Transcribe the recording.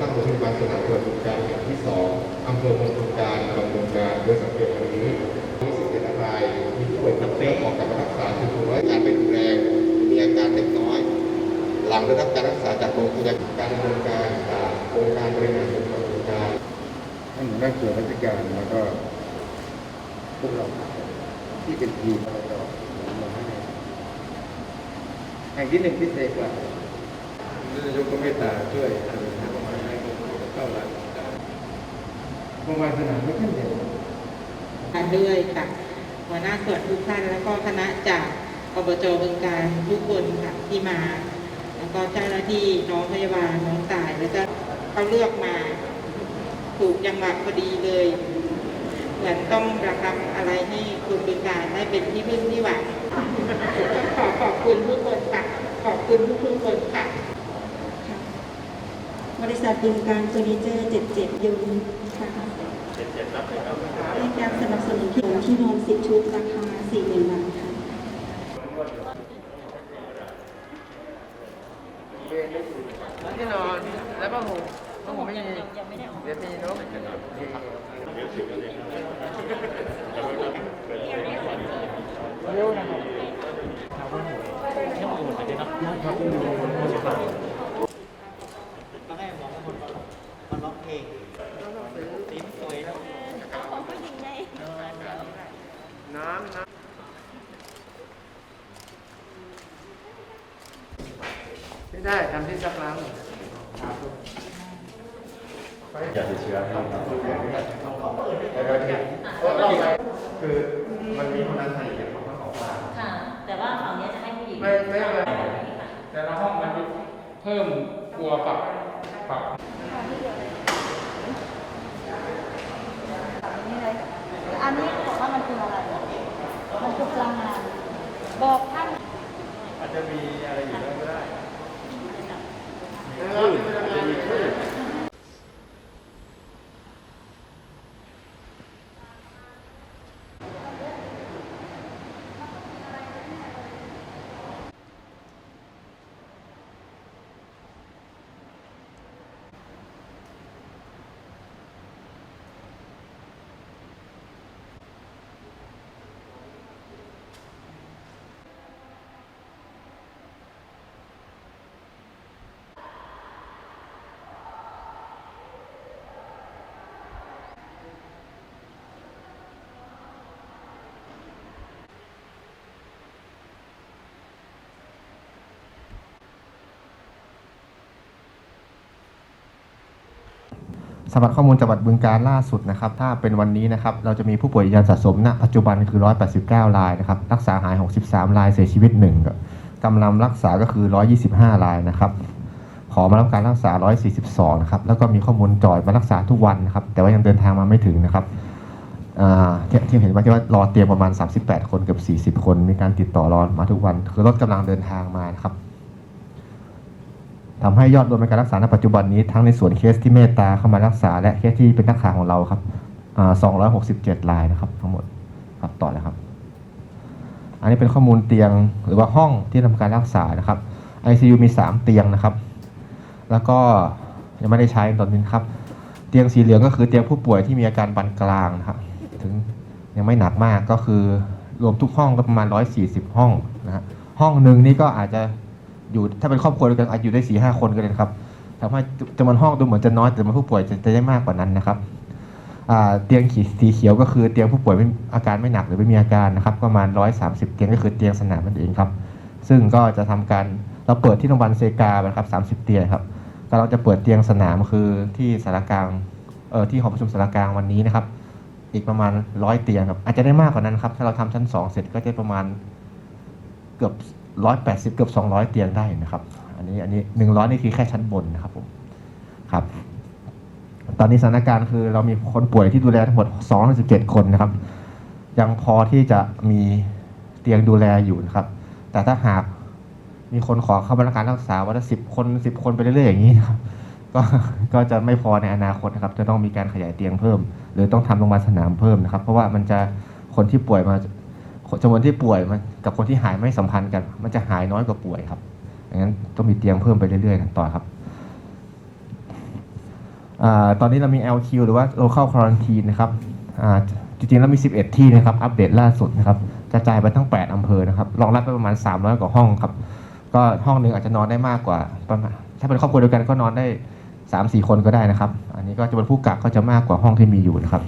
ตั้งโรงพยาบาลสนามจังหวัดบึงการแห่งที่สองอำเภอเมืองบึงการจังหวัดบึงการโดยสังเกตวันนี้มี17รายมีผู้ป่วยติดเชื้อออกจากการรักษาถึงร้อยการเป็นรุนแรงมีอาการเล็กน้อย หลังได้รับการรักษาจากโรงพยาบาลการดำเนินการจากองค์การบริหารส่วนจังหวัดบึงการท่านหัวหน้าส่วนราชการแล้วก็พวกเราที่เป็นทีมเราก็มาให้แห่งที่หนึ่งพิเศษกว่าท่านนายกก็เมตตาช่วย เข้าหลักโรงพยาบาลสนามไม่ขึ้นเดียวด้วยค่ะหัวหน้าส่วนทุกท่านแล้วก็คณะจากอบจบึงการทุกคนค่ะที่มา แล้วก็เจ้าหน้าที่น้องพยาบาลน้องสายแล้วก็เขาเลือกมาถูกจังหวะพอดีเลยเหมือนต้องระงับอะไรให้คนบึงการได้เป็นที่พึ่งที่หวังขอขอบคุณทุกคนค่ะขอบคุณทุกๆคนค่ะ บริษัทบึงการเฟอร์นิเจอร์ 77 ยูนค่ะให้การสนับสนุนที่ที่นอน10ชุดราคา40,000บาทค่ะที่นอนแล้วผ้าห่มผ้าห่มไม่มีเดี๋ยวมีเนาะเร็วนะครับ น้ำน้ำ ไม่ได้ทำที่ซักล้างอย่าติดเชื้อให้ครับแล้วก็ที่คือมันมีคนนั้นใส่เก็บของทั้งสองฝ่าค่ะ แต่ว่าฝั่งนี้จะให้ผู้หญิงไม่ไม่เป็นไรแต่ละห้องมันเพิ่มกลัวปรับปรับอันนี้เขาบอกว่ามันคืออะไร มันคือพลังงาน บอกท่านอาจจะมีอะไรอยู่แล้วก็ได้ Evet. สำหรับข้อมูลจังหวัดบึงการล่าสุดนะครับ ถ้าเป็นวันนี้นะครับเราจะมีผู้ป่วยยืนยันสะสมณปัจจุบันคือ 189 รายนะครับ รักษาหาย 63 รายเสียชีวิต1กำลังรักษาก็คือ 125 รายนะครับ ขอมารับการรักษา 142 นะครับ แล้วก็มีข้อมูลจอยมารักษาทุกวันนะครับ แต่ว่ายังเดินทางมาไม่ถึงนะครับที่ที่เห็นว่าที่ว่ารอเตรียมประมาณ 38 คนเกับ40 คน มีการติดต่อรอมาทุกวัน คือรถกำลังเดินทางมานะครับ ทำให้ยอดรวมในการรักษาในปัจจุบันนี้ทั้งในส่วนเคสที่เมตตาเข้ามารักษา และเคสที่เป็นนักข่าวของเราครับอ่า267รายนะครับ ทั้งหมดครับต่อเลยครับ อันนี้เป็นข้อมูลเตียงหรือว่าห้องที่ทำการรักษานะครับ ICU มี 3 เตียงนะครับ แล้วก็ยังไม่ได้ใช้ตอนนี้นครับ เตียงสีเหลืองก็คือเตียงผู้ป่วยที่มีอาการปานกลางนะครับ ถึงยังไม่หนักมากก็คือรวมทุกห้องก็ประมาณ 140 ห้องนะฮะห้องหนึ่งนี่ก็อาจจะ อยู่ถ้าเป็นครอบครัวเดียวกันอาจอยู่ได้สี่ห้าคนกันเลยนะครับทำให้จำนวนห้องดูเหมือนจะน้อยแต่จำนวนผู้ป่วยจะจะได้มากกว่านั้นนะครับเตียงขีสีเขียวก็คือเตียงผู้ป่วยไม่อาการไม่หนักหรือไม่มีอาการนะครับประมาณ 130 เตียงก็คือเตียงสนามนั่นเองครับ ซึ่งก็จะทำการเราเปิดที่โรงพยาบาลเซกานะครับ30 เตียงครับก็เราจะเปิดเตียงสนามคือที่สารกลางเออที่หอประชุมสารกลางวันนี้นะครับ อีกประมาณร้อยเตียงครับอาจจะได้มากกว่านั้นครับถ้าเราทำชั้นสองเสร็จก็จะประมาณเกือบ ร้อยแปดสิบเกือบสองร้อยเตียงได้นะครับ อันนี้อันนี้หนึ่งร้อยนี่คือแค่ชั้นบนนะครับผมครับ ตอนนี้สถานการณ์คือเรามีคนป่วยที่ดูแลทั้งหมดสองสิบเจ็ดคนนะครับ ยังพอที่จะมีเตียงดูแลอยู่นะครับ แต่ถ้าหากมีคนขอเข้ารับการรักษาวันละสิบคนสิบคนไปเรื่อยๆอย่างนี้นะครับ ก็ก็จะไม่พอในอนาคตนะครับ จะต้องมีการขยายเตียงเพิ่ม หรือต้องทำโรงพยาบาลสนามเพิ่มนะครับ เพราะว่ามันจะคนที่ป่วยมา จำนวนที่ป่วยมันกับคนที่หายไม่สัมพันธ์กัน มันจะหายน้อยกว่าป่วยครับดังนั้นต้องมีเตียงเพิ่มไปเรื่อยๆกันต่อครับอตอนนี้เรามี LQ หรือว่า local quarantine นะครับจริงๆแล้วมี 11 ที่นะครับ อัปเดตล่าสุดนะครับกระจายไปทั้ง 8อำเภอนะครับ รองรับไปประมาณ 300 กว่าห้องครับ ก็ห้องหนึ่งอาจจะนอนได้มากกว่าประมาณถ้าเป็นครอบครัวเดียวกันก็นอนได้ 3-4 คนก็ได้นะครับ อันนี้ก็จะเป็นผู้กักก็จะมากกว่าห้องที่มีอยู่นะครับ